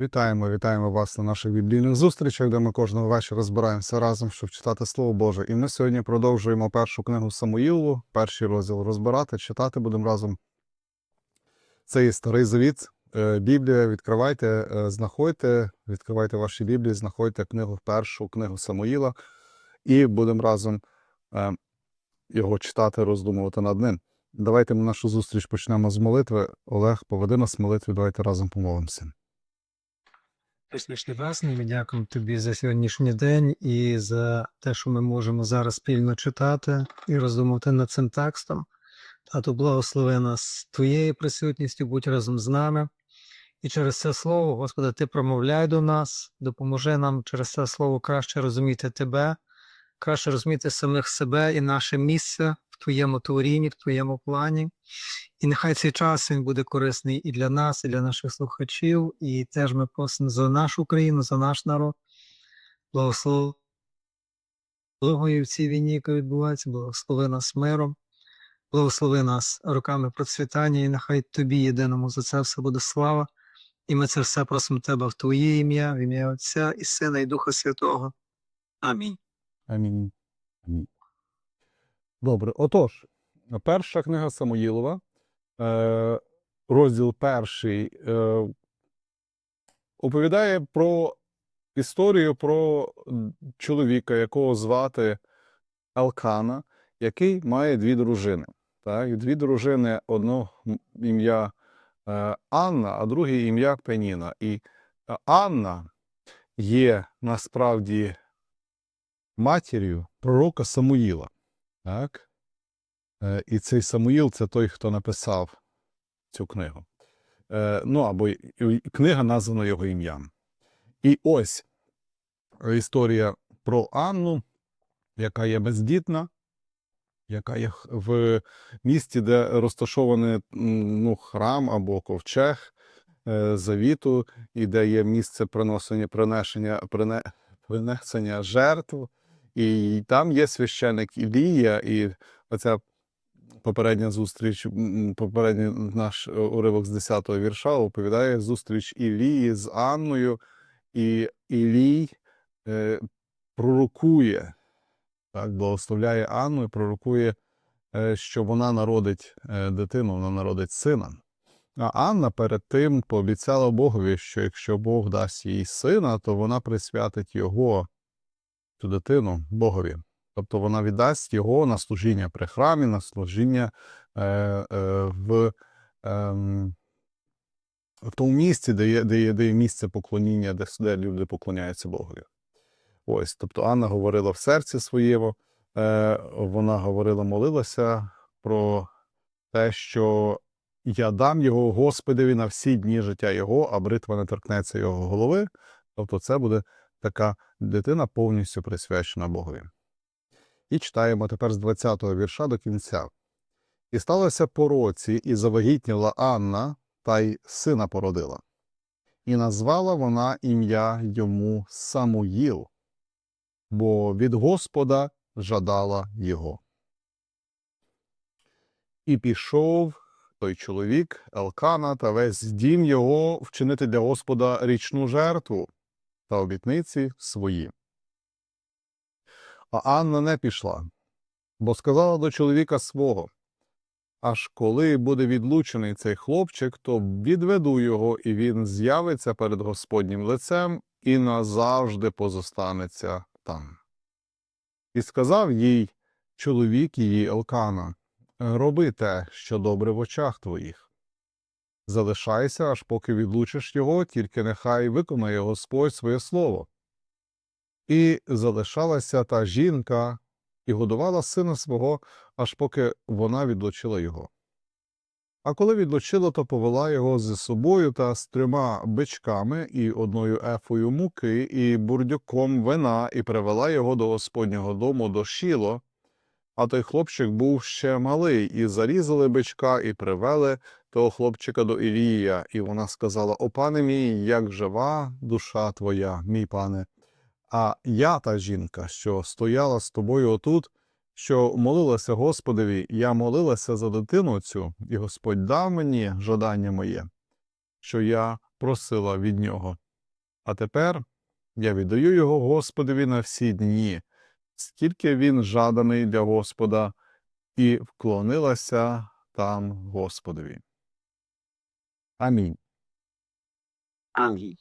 Вітаємо, вітаємо вас на наших біблійних зустрічах, де ми кожного вечора збираємося разом, щоб читати Слово Боже. І ми сьогодні продовжуємо першу книгу Самуїлу, перший розділ розбирати, читати будемо разом. Це є старий завіт. Е, Біблія, відкривайте, е, знаходьте, відкривайте ваші Біблії, знаходьте книгу першу, книгу Самуїла, і будемо разом е, його читати, роздумувати над ним. Давайте ми нашу зустріч почнемо з молитви. Олег, поведи нас молитві, давайте разом помолимося. Вічний Небесний, ми дякуємо тобі за сьогоднішній день і за те, що ми можемо зараз спільно читати і роздумувати над цим текстом. Тату, благослови нас твоєю присутністю, будь разом з нами. І через це слово, Господи, Ти промовляй до нас, допоможи нам через це слово краще розуміти Тебе, краще розуміти самих себе і наше місце в Твоєму творінні, в Твоєму плані. І нехай цей час він буде корисний і для нас, і для наших слухачів. І теж ми просимо за нашу Україну, за наш народ. Благослови в цій війні, яка відбувається, благослови нас миром, благослови нас руками процвітання, і нехай тобі єдиному за це все буде слава. І ми це все просимо тебе в Твоє ім'я, в ім'я Отця і Сина, і Духа Святого. Амінь. Амінь. Амінь. Добре, отож, перша книга Самуїлова, е, розділ перший, е, оповідає про історію про чоловіка, якого звати Алкана, який має дві дружини. Так? Дві дружини, одно м- ім'я е, Анна, а друге ім'я Пеніна. І Анна є насправді матір'ю пророка Самуїла. Так? Е, І цей Самуїл це той, хто написав цю книгу. Е, Ну або книга названа його ім'ям. І ось історія про Анну, яка є бездітна, яка є в місті, де розташований ну, храм або ковчег е, завіту, і де є місце приносення, принесення, принесення жертв. І там є священик Ілія, і оця попередня зустріч, попередній наш уривок з 10-го вірша оповідає зустріч Ілії з Анною, і Ілій е, пророкує, так, благословляє Анну і пророкує, е, що вона народить е, дитину, вона народить сина. А Анна перед тим пообіцяла Богові, що якщо Бог дасть їй сина, то вона присвятить його, цю дитину, Богові. Тобто вона віддасть його на служіння при храмі, на служіння е, е, в, ем, в тому місці, де є, де є, де є місце поклоніння, де, де люди поклоняються Богові. Ось, тобто Анна говорила в серці своєму, е, вона говорила, молилася про те, що я дам його Господеві на всі дні життя його, а бритва не торкнеться його голови. Тобто, це буде така дитина повністю присвячена Богові. І читаємо тепер з 20-го вірша до кінця. І сталося по році, і завагітніла Анна, та й сина породила. І назвала вона ім'я йому Самуїл, бо від Господа жадала його. І пішов той чоловік Елкана та весь дім його вчинити для Господа річну жертву та обітниці свої. А Анна не пішла, бо сказала до чоловіка свого Аж коли буде відлучений цей хлопчик, то відведу його, і він з'явиться перед Господнім лицем і назавжди позостанеться там. І сказав їй чоловік її Елкана Роби те, що добре в очах твоїх. Залишайся, аж поки відлучиш його, тільки нехай виконає Господь своє слово. І залишалася та жінка і годувала сина свого, аж поки вона відлучила його. А коли відлучила, то повела його зі собою та з трьома бичками і одною ефою муки, і бурдюком вина, і привела його до Господнього дому до Шіло. А той хлопчик був ще малий, і зарізали бичка, і привели того хлопчика до Ілія. І вона сказала: О, пане мій, як жива душа твоя, мій пане. А я та жінка, що стояла з тобою отут, що молилася Господові, я молилася за дитину цю, і Господь дав мені жадання моє, що я просила від нього. А тепер я віддаю його Господові на всі дні, стільки він жаданий для Господа, і вклонилася там Господові. Амінь. Амінь.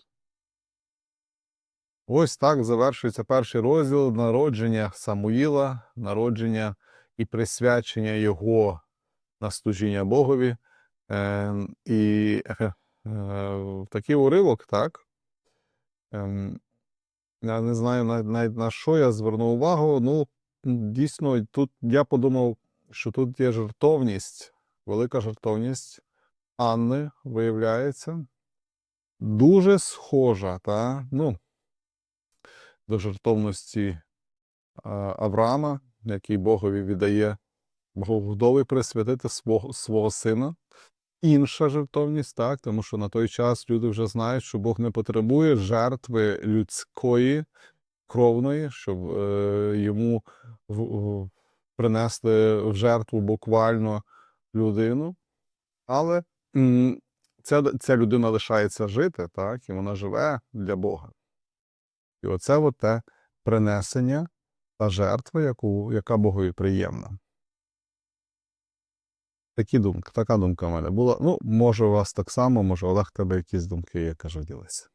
Ось так завершується перший розділ народження Самуїла, народження і присвячення його на служіння Богові. Е, і е, е, такий уривок, так? Ем, я не знаю навіть на що я звернув увагу. Ну, дійсно, тут я подумав, що тут є жертовність, велика жертовність Анни, виявляється, дуже схожа, та? Ну, до жертовності Авраама, який Богові віддає готовий присвятити свого, свого сина. Інша жертовність, так, тому що на той час люди вже знають, що Бог не потребує жертви людської, кровної, щоб е, йому в, в- принести в жертву буквально людину. Але ця, ця людина лишається жити, так, і вона живе для Бога. І оце от те принесення та жертва, яку, яка Богові приємна. Такі думки, така думка в мене була. Ну, може, у вас так само, може, Олег, тебе якісь думки, я кажу, ділися.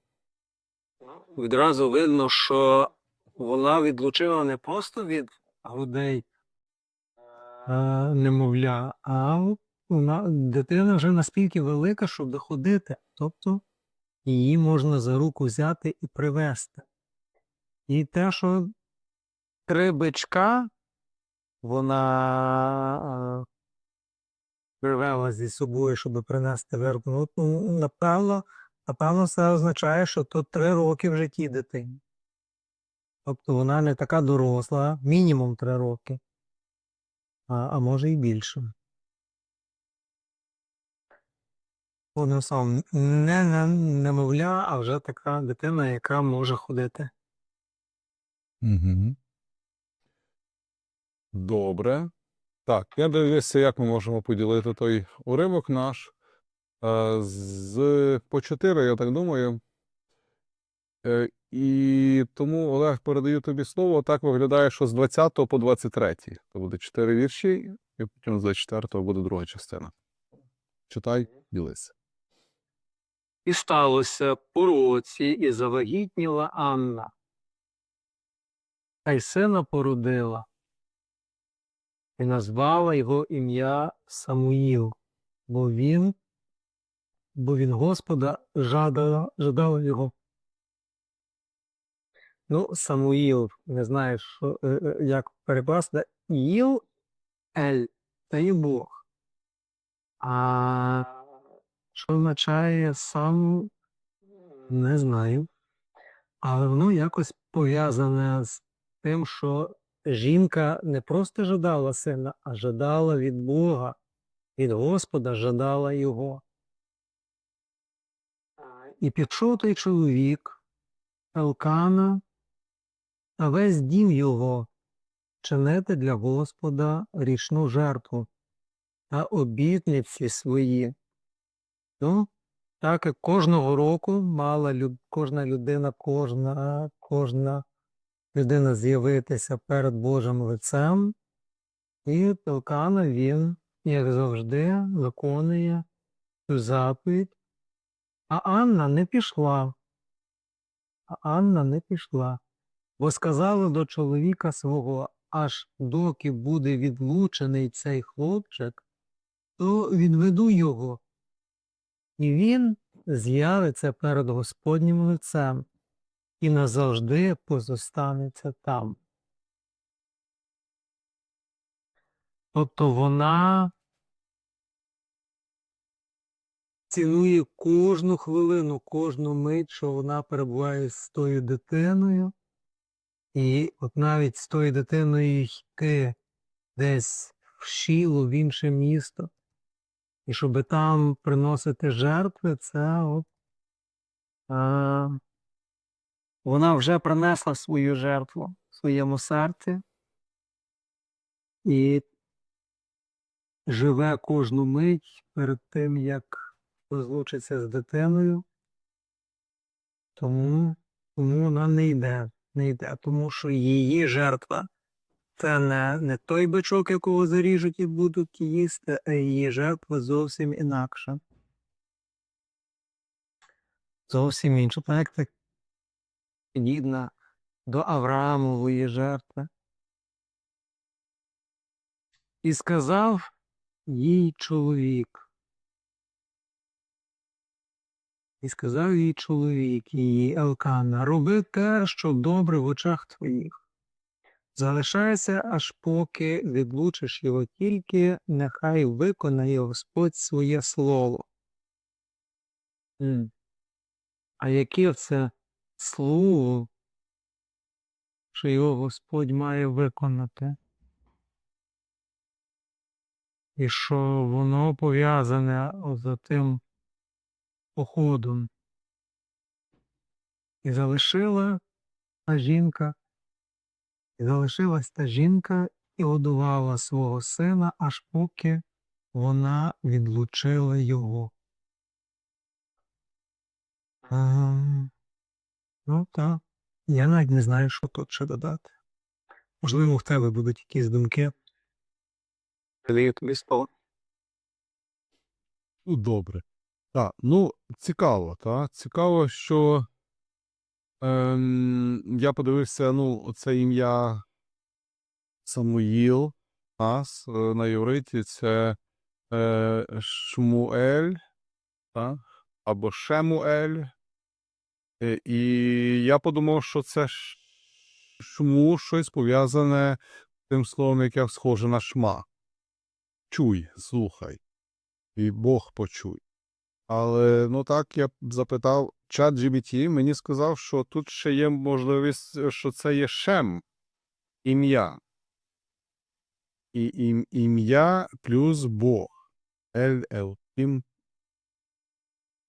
Відразу видно, що вона відлучила не просто від грудей е, немовля, а дитина вже наскільки велика, щоб доходити. Тобто її можна за руку взяти і привезти. І те, що три бичка вона привела зі собою, щоб принести вербу. Ну, ну, напевно, напевно, це означає, що то три роки в житті дитині. Тобто вона не така доросла, мінімум три роки, а, а може і більше. Одним словом, не, не немовля, а вже така дитина, яка може ходити. Угу. Добре. Так, я дивлюся, як ми можемо поділити той уривок наш. Е, З по 4, я так думаю. Е, І тому, Олег, передаю тобі слово. Так виглядає, що з 20 по 23. То буде 4 вірші, і потім з 24 буде друга частина. Читай, ділися. І сталося по році, і завагітніла Анна. Та й сина породила, і назвала його ім'я Самуїл, бо він, бо він Господа жадала, жадала його. Ну, Самуїл, не знаю, що, е, е, як перекласти. Іл Ель, це і Бог. А що означає сам, не знаю. Але воно якось пов'язане з тим, що жінка не просто жадала сина, а жадала від Бога, від Господа жадала його. І пішов той чоловік, Елкана, а весь дім його чинити для Господа річну жертву та обітниці свої. Ну, так як кожного року мала люб... кожна людина, кожна, кожна людина з'явитися перед Божим лицем, і Пелкана він, як завжди, виконує цю заповідь. А Анна не пішла. А Анна не пішла, бо сказала до чоловіка свого, аж доки буде відлучений цей хлопчик, то відведу його і він з'явиться перед Господнім лицем і назавжди позостанеться там. Тобто вона цінує кожну хвилину, кожну мить, що вона перебуває з тою дитиною, і от навіть з тою дитиною йти десь в Шіло, в інше місто, і щоб там приносити жертви, це от а, вона вже принесла свою жертву в своєму серці і живе кожну мить перед тим, як розлучиться з дитиною. Тому Тому вона не йде, не йде, тому що її жертва це не, не той бичок, якого заріжуть і будуть їсти, а її жертва зовсім інакша. Зовсім інша. Так, так подібна до Авраамової жертви. І сказав їй чоловік. І сказав їй чоловік, її Елкана, роби те, що добре в очах твоїх. Залишайся, аж поки відлучиш його, тільки нехай виконає Господь своє слово. М. А яке це слово, що його Господь має виконати? І що воно пов'язане за тим походом. І залишила та жінка, залишилась та жінка і годувала свого сина, аж поки вона відлучила його. Ем, ну так. Я навіть не знаю, що тут ще додати. Можливо, в тебе будуть якісь думки. Даю тобі слово. Ну, добре. Так, ну, цікаво, так. Цікаво, що ем, я подивився, ну, це ім'я Самуїл, нас е, на євриті це е, Шмуель, так, або Шемуель. Е, І я подумав, що це шму щось пов'язане з тим словом, яке схоже на шма. Чуй, слухай. І Бог почуй. Але ну так я запитав чат GBT, мені сказав, що тут ще є можливість, що це є шем ім'я. І ім, ім'я плюс Бог. Ель Елкім.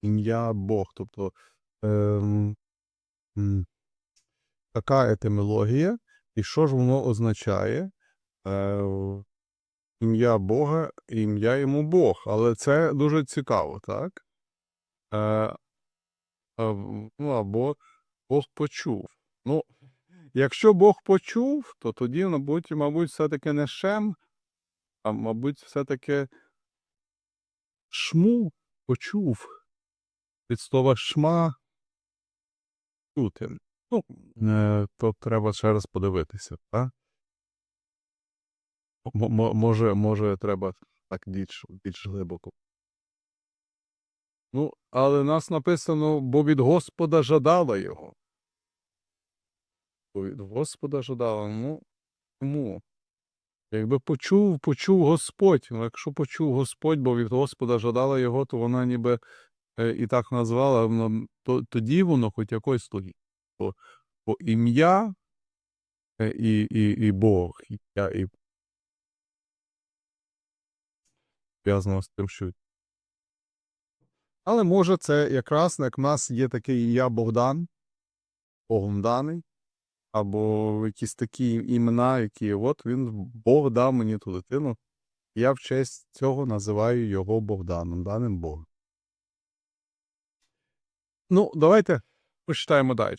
Ім'я Бог. Тобто ем, така етимологія. І що ж воно означає? Е, ім'я Бога, ім'я йому Бог. Але це дуже цікаво, так? Е, е, ну, або Бог почув. Ну, якщо Бог почув, то тоді, мабуть, мабуть, все-таки не Шем, а мабуть, все-таки Шму почув. Від слова шма чути. Ну, е, то треба ще раз подивитися, так? Може, може, треба так більш, більш глибоко. Ну, але нас написано, бо від Господа жадала його. Бо від Господа жадала. Ну, тому. Якби почув, почув Господь. Ну, якщо почув Господь, бо від Господа жадала його, то вона ніби е, і так назвала, то, тоді воно хоч якось стоїть. Бо, бо ім'я е, і, і, і Бог, ім'я і пов'язано з тим, що. Але може це якраз як в нас є такий я Богдан, Богом даний, або якісь такі імена, які от він Бог дав мені ту дитину. Я в честь цього називаю його Богданом, даним Богом. Ну, давайте почитаємо далі.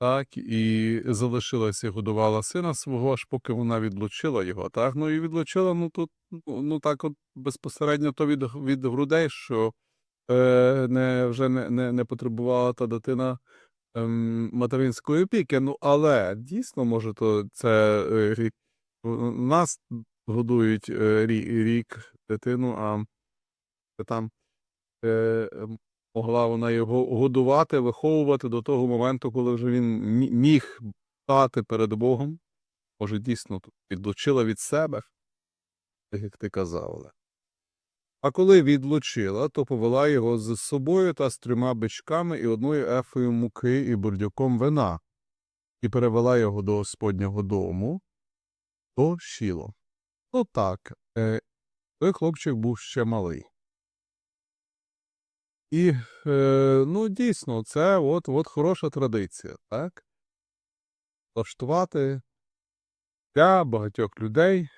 Так, і залишилася і годувала сина свого, аж поки вона відлучила його. Так, ну і відлучила, ну тут, ну, ну так от безпосередньо то від, від грудей, що е, не, вже не, не, не потребувала та дитина ем, материнської опіки. Ну, але дійсно, може, то це е, рік. Нас годують е, рік, рік дитину, а там е, могла вона його годувати, виховувати до того моменту, коли вже він міг стати перед Богом. Може, дійсно відлучила від себе, так як ти казав. А коли відлучила, то повела його з собою та з трьома бичками і одною ефою муки і бурдюком вина, і перевела його до Господнього дому, до Шіло. Ну так, е, той хлопчик був ще малий. І, е, ну, дійсно, це от, от хороша традиція, так? Влаштувати для багатьох людей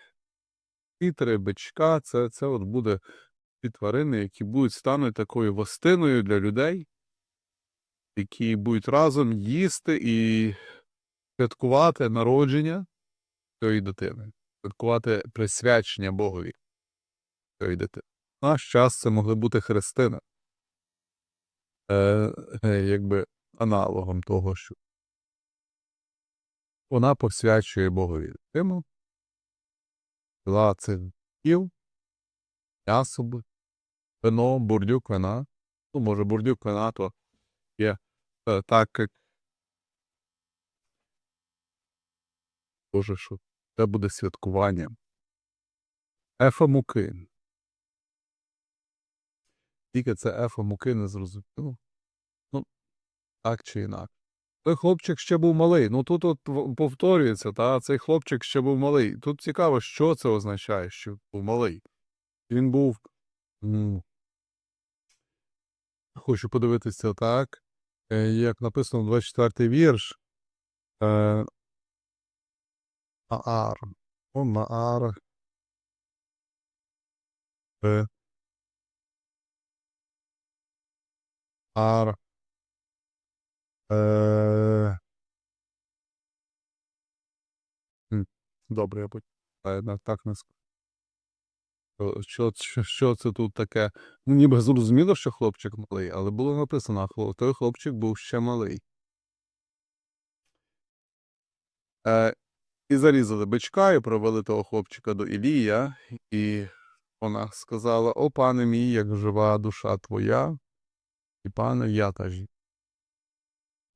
і бичка, це, це от буде ті тварини, які будуть стануть такою гостиною для людей. які будуть разом їсти і святкувати народження цієї дитини, святкувати присвячення Богові цієї дитини. Наш час це могли бути хрестини, е, якби аналогом того, що вона посвячує Богові дитину, пила цих дів, м'ясо, вино, бурдюк вина. Ну, може, бурдюк вина, то є е, так, як Боже, що це буде святкування. Ефа муки. Тільки це ефа муки не зрозуміло. Так чи інакше. Той хлопчик ще був малий. Ну тут от повторюється, та цей хлопчик ще був малий. Тут цікаво, що це означає, що був малий. Він був. Хочу подивитися так. е, Як написано 24 вірш. Е, Аар. О, Маар. Е. Ар. Е. Добре, я потім так не скажу. Що, що, що це тут таке? Ну, ніби зрозуміло, що хлопчик малий, але було написано, хлоп- той хлопчик був ще малий. Е, і зарізали бичка, і провели того хлопчика до Ілія, і вона сказала: О, пане мій, як жива душа твоя, і пане, я та жінка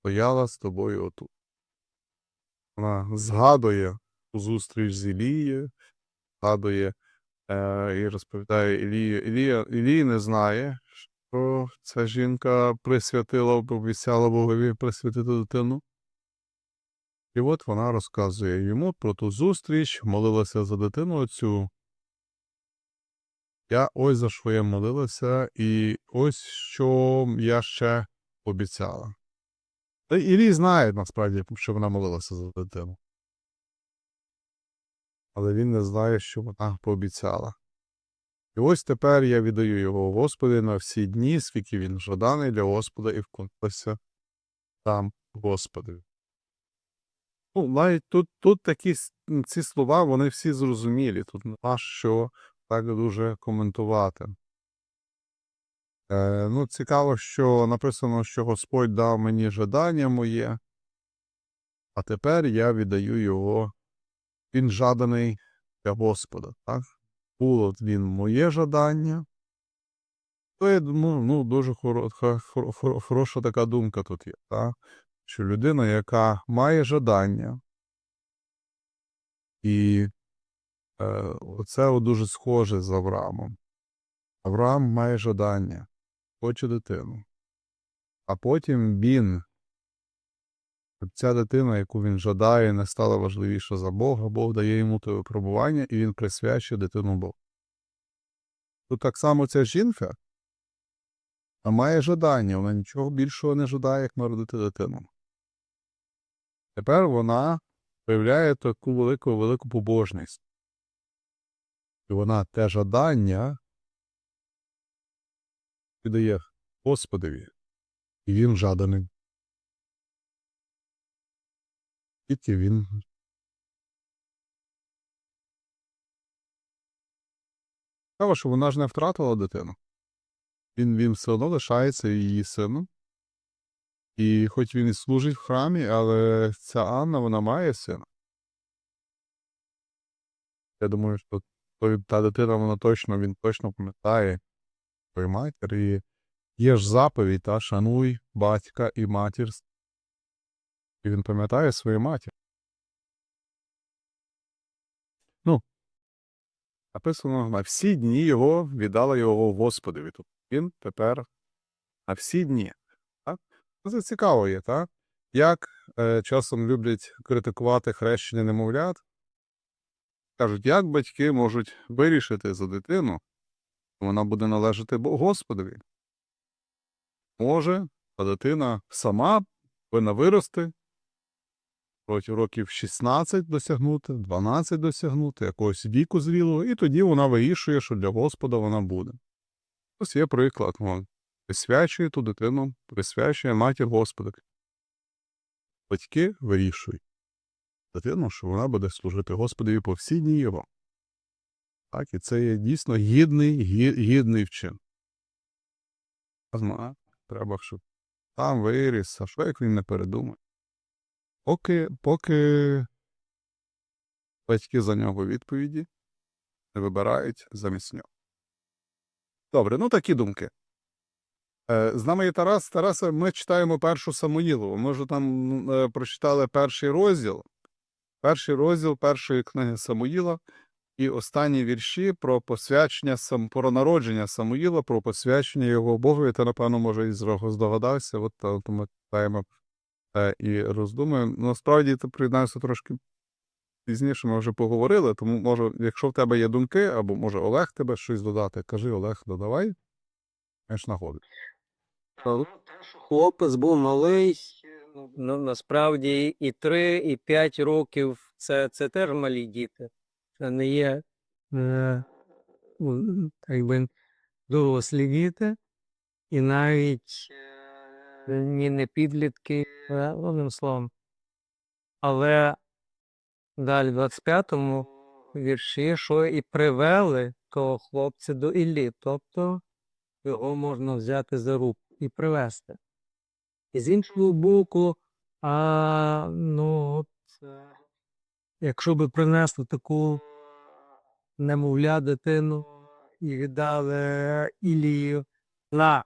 стояла з тобою отут. Вона згадує ту зустріч з Ілією, згадує е, і розповідає Ілію. Ілія, Ілій не знає, що ця жінка присвятила, обіцяла Богові присвятити дитину. І от вона розказує йому про ту зустріч, молилася за дитину оцю. Я ось за що молилася, і ось що я ще обіцяла. Та Ілій знає насправді, що вона молилася за дитину. Але він не знає, що вона пообіцяла. І ось тепер я віддаю його Господи на всі дні, скільки він жаданий для Господа, і вклонилася там Господи. Ну, навіть тут, тут такі ці слова, вони всі зрозумілі. Тут нема що так дуже коментувати. Е, ну, цікаво, що написано, що Господь дав мені жадання моє, а тепер я віддаю його. Він жаданий для Господа. Так? Було він моє жадання. То я думаю, ну, дуже хоро, хо- хо- хо- хороша така думка тут є. Так? Що людина, яка має жадання, і е, от дуже схоже з Авраамом. Авраам має жадання, хоче дитину. А потім він, щоб ця дитина, яку він жадає, не стала важливіша за Бога, Бог дає йому те випробування, і він присвячує дитину Богу. Тут так само ця жінка а має жадання, вона нічого більшого не жадає, як народити дитину. Тепер вона проявляє таку велику велику побожність. І вона те жадання віддає Господові, і він жаданий. Тільки він. Цікаво, що вона ж не втратила дитину. Він, він все одно лишається її сином. І хоч він і служить в храмі, але ця Анна, вона має сина. Я думаю, що та дитина, вона точно, він точно пам'ятає свою матір. І є ж заповідь, та шануй батька і матір. І він пам'ятає свою матір. Ну, написано, на всі дні його віддала його Господові. Тобто він тепер на всі дні. Так? Ну, Це цікаво є, так? Як е, часом люблять критикувати хрещення немовлят. Кажуть, як батьки можуть вирішити за дитину, вона буде належати Господові. Може, та дитина сама повинна вирости, проти років 16 досягнути, 12 досягнути, якогось віку зрілого, і тоді вона вирішує, що для Господа вона буде. Ось є приклад. Вон. присвячує ту дитину, присвячує матір Господа. Батьки вирішують дитину, що вона буде служити Господові по всі дні його. Так, і це є дійсно гідний, гідний вчин. Треба, щоб там виріс, а що як він не передумає. Поки, поки батьки за нього відповіді не вибирають замість нього. Добре, ну такі думки. Е, З нами є Тарас. Тараса, ми читаємо першу Самуїлову. Ми вже там е, прочитали перший розділ. Перший розділ першої книги Самуїла і останні вірші про посвячення про народження Самуїла, про посвячення його Богові. Ти, напевно, може, і здогадався. От то то ми читаємо е, і роздумуємо. Ну, Насправді ти приєднався трошки пізніше. Ми вже поговорили. Тому, може, якщо в тебе є думки, або може Олег тебе щось додати, кажи Олег, додавай. Маєш нагоду. Хлопець був малий, ну насправді і 3, і 5 років це, це теж малі діти. Це не є е, так би, дорослі і навіть е, ні не підлітки, е, одним словом. Але далі в 25-му вірші, що і привели того хлопця до Іллі, тобто його можна взяти за руку і привезти. І з іншого боку, а, ну, от, е, якщо би принесли таку немовля дитину і віддали Ілію, на,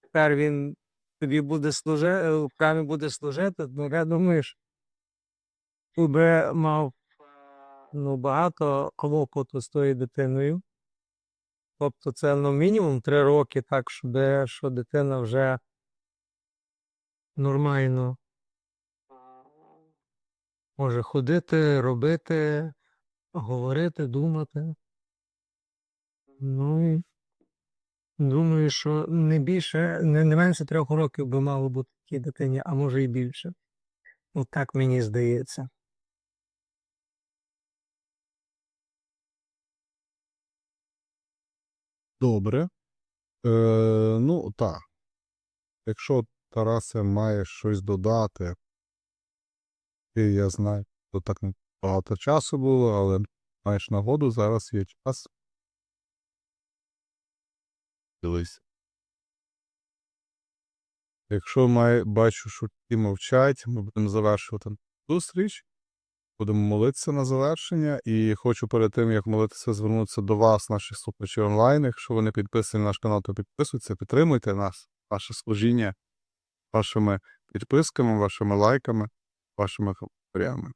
тепер він тобі буде служити, в храмі буде служити, ну я думаю, що би мав ну, багато клопоту з тою дитиною. Тобто це ну, мінімум три роки, так, щоб що дитина вже нормально може ходити, робити, говорити, думати. Ну думаю, що не більше, не, не менше трьох років би мало бути такій дитині, а може і більше. Ну так мені здається. Добре. Е, ну, так. Якщо Тарасе має щось додати, і я знаю, то так не багато часу було, але маєш нагоду, зараз є час. Дивись. Якщо має, бачу, що ті мовчать, ми будемо завершувати зустріч. Будемо молитися на завершення. І хочу перед тим, як молитися, звернутися до вас, наших слухачів онлайн. Якщо ви не підписані на наш канал, то підписуйтесь, підтримуйте нас, наше служіння вашими підписками, вашими лайками, вашими коментарями.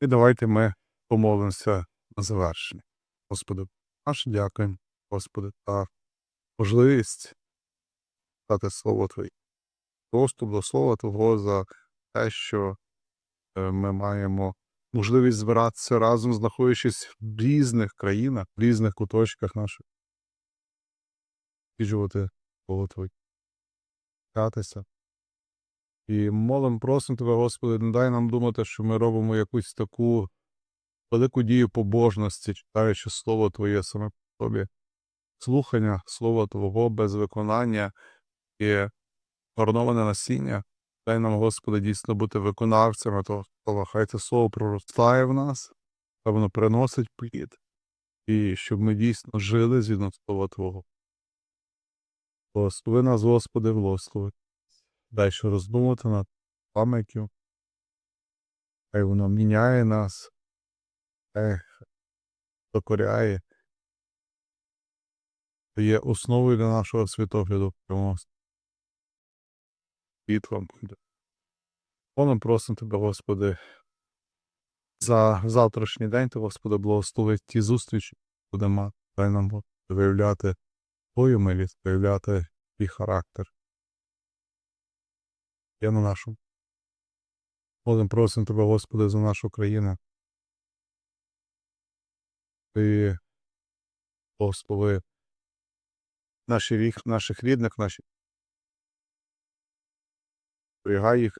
І давайте ми помолимося на завершення. Господи, наш дякуємо, Господи, за можливість дати слово Твоє. Доступ до слова Твого за те, що е, ми маємо можливість збиратися разом, знаходячись в різних країнах, в різних куточках наших. Слово Твоє. Катися. І молим, просимо Тебе, Господи, не дай нам думати, що ми робимо якусь таку велику дію побожності, читаючи Слово Твоє саме по тобі. Слухання Слова Твого без виконання і марноване насіння. Дай нам, Господи, дійсно бути виконавцями того слова. Хай це слово проростає в нас, хай воно приносить плід. І щоб ми дійсно жили згідно слова Твого. Благослови нас, Господи, благослови. Що роздумати над пам'яттю. Хай воно міняє нас, хай докоряє. Є основою для нашого світогляду світлом. Поним просимо Тебе, Господи, за завтрашній день, Ти, Господи, благослови ті зустрічі, будемо. Дай нам виявляти Твою милість, виявляти твій характер. Я на нашому. Молим просимо Тебе, Господи, за нашу країну. Ти благослови наші ріх, наших рідних, наші. Зберігай їх.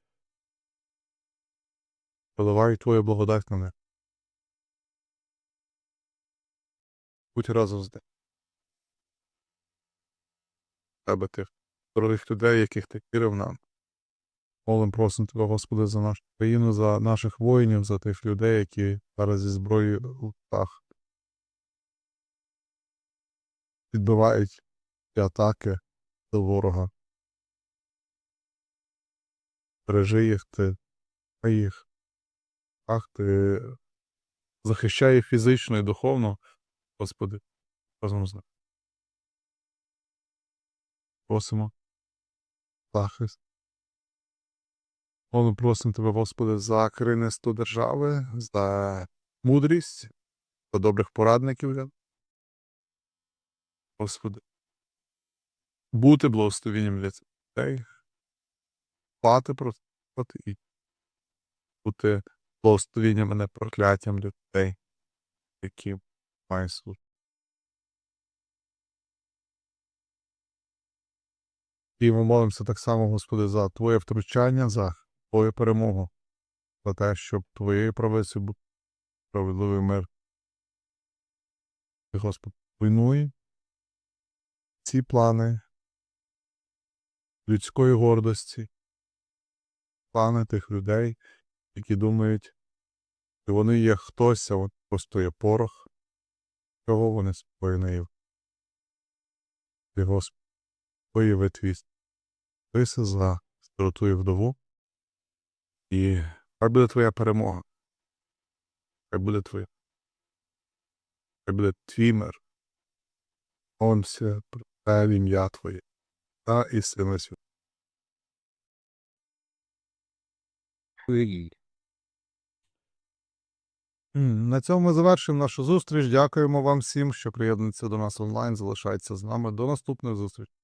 Поливай Твою благодать на них. Будь разом з ним. тебе тих дорогих людей, яких ти вірив нам. Молим, просимо тебе, Господи, за нашу країну, за наших воїнів, за тих людей, які зараз зі зброєю в руках відбивають ці атаки до ворога. Бережи їх, ти хай їх. Ах, ти захищай їх фізично і духовно, Господи, разом з ним. Просимо захист. Молимо, просимо тебе, Господи, за керівництво держави, за мудрість, за добрих порадників. Господи. Бути благословенням для цих людей, спати просто і бути благословенням, а не прокляттям для людей, які мають служити. І ми молимося так само, Господи, за Твоє втручання, за Твою перемогу, за те, щоб Твоєю правицею був справедливий мир. Ти, Господи, руйнуй ці плани людської гордості, плани тих людей, які думають, що вони є хтось, а от просто є порох, чого вони є. Ти, Господи, вияви твій списи за сироту і вдову, і хай буде твоя перемога. Хай буде твоя. Хай буде твій мир. Молимося про те в ім'я Твоє та і сили святого. На цьому ми завершуємо нашу зустріч. Дякуємо вам всім, що приєднується до нас онлайн. Залишайтеся з нами. До наступної зустрічі.